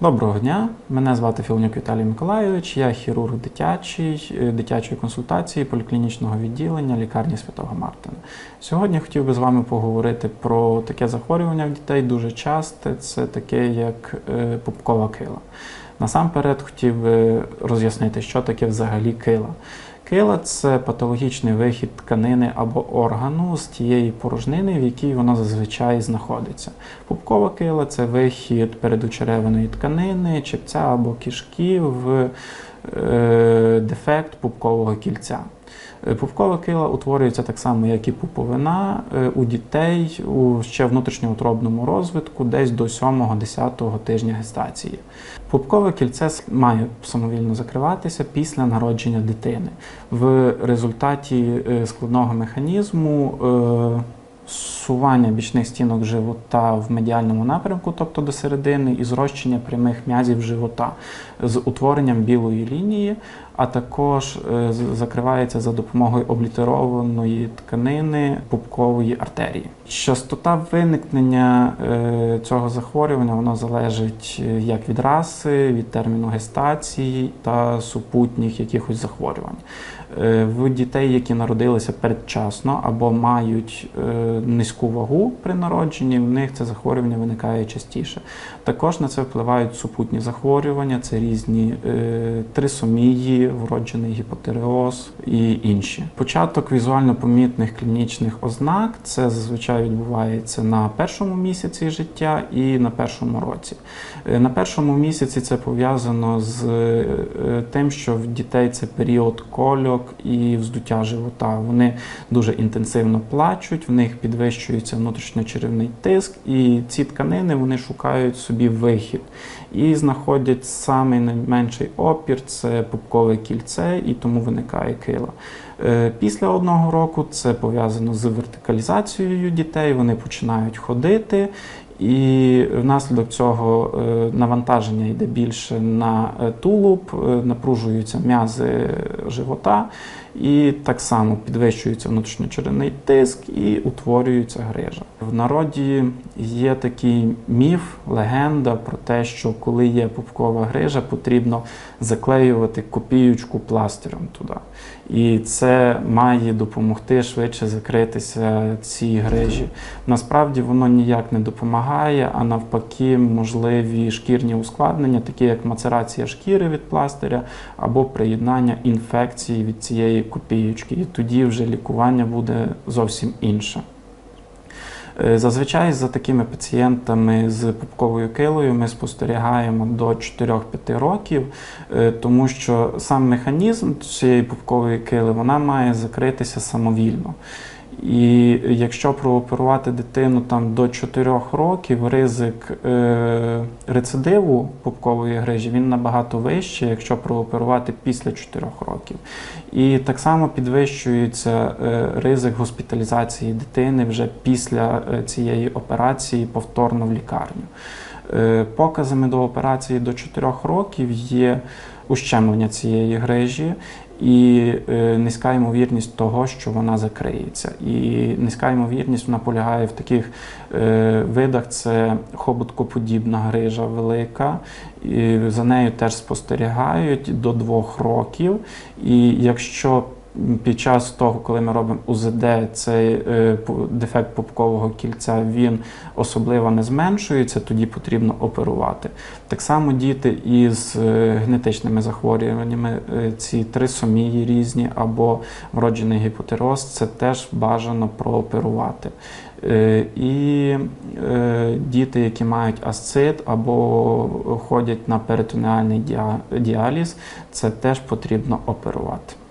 Доброго дня, мене звати Філонюк Віталій Миколайович, я хірург дитячий, е, дитячої консультації поліклінічного відділення лікарні Святого Мартина. Сьогодні хотів би з вами поговорити про таке захворювання в дітей дуже часте, це таке як е, пупкова кила. Насамперед хотів би роз'яснити, що таке взагалі кила. Кила це патологічний вихід тканини або органу з тієї порожнини, в якій воно зазвичай знаходиться. Пупкова кила це вихід передучереваної тканини, чепця або кишки в е, дефект пупкового кільця. Е, Пупкова кила утворюється так само, як і пуповина е, у дітей у ще внутрішньоутробному розвитку, десь до 7-10 тижня гестації. Пупкове кільце має самовільно закриватися після народження дитини. В результаті е, складного механізму сування бічних стінок живота в медіальному напрямку, тобто до середини, і зрощення прямих м'язів живота з утворенням білої лінії, а також е, закривається за допомогою облітерованої тканини пупкової артерії. Частота виникнення е, цього захворювання воно залежить е, як від раси, від терміну гестації та супутніх якихось захворювань. В дітей, які народилися передчасно або мають низьку вагу при народженні, в них це захворювання виникає частіше. Також на це впливають супутні захворювання, це різні трисомії, вроджений гіпотереоз і інші. Початок візуально помітних клінічних ознак це зазвичай відбувається на першому місяці життя і на першому році. Е, На першому місяці це пов'язано з е, тим, що в дітей це період кольок і вздуття живота. Вони дуже інтенсивно плачуть, в них підвищується внутрішньочеревний тиск, і ці тканини вони шукають собі вихід і знаходять самий найменший опір це пупкове кільце, і тому виникає кила. Е, Після одного року це пов'язано з вертикалізацією дітей, вони починають ходити. І внаслідок цього е, навантаження йде більше на е, тулуб, напружуються м'язи живота, і так само підвищується внутрішньочеревний тиск і утворюється грижа. В народі є такий міф, легенда про те, що коли є пупкова грижа, потрібно заклеювати копіючку пластиром туди. І це має допомогти швидше закритися цій грижі. Насправді воно ніяк не допомагає, а навпаки, можливі шкірні ускладнення, такі як мацерація шкіри від пластиря або приєднання інфекції від цієї копієчки. І тоді вже лікування буде зовсім інше. Е, Зазвичай за такими пацієнтами з пупковою килою ми спостерігаємо до 4-5 років, е, тому що сам механізм цієї пупкової кили вона має закритися самовільно. І якщо прооперувати дитину там до 4 років, ризик е, рецидиву пупкової грижі він набагато вищий, якщо прооперувати після 4 років. І так само підвищується е, ризик госпіталізації дитини вже після е, цієї операції повторно в лікарню. Е, Показами до операції до 4 років є ущемлення цієї грижі і е, низька ймовірність того, що вона закриється. І низька ймовірність вона полягає в таких е, видах: це хоботкоподібна грижа велика, і за нею теж спостерігають до двох років. І якщо під час того, коли ми робимо УЗД, цей е, дефект пупкового кільця він особливо не зменшується, тоді потрібно оперувати. Так само діти із е, генетичними захворюваннями, е, ці трисомії різні або вроджений гіпотероз, це теж бажано прооперувати. І діти, які мають асцит або ходять на перитонеальний діаліз, це теж потрібно оперувати.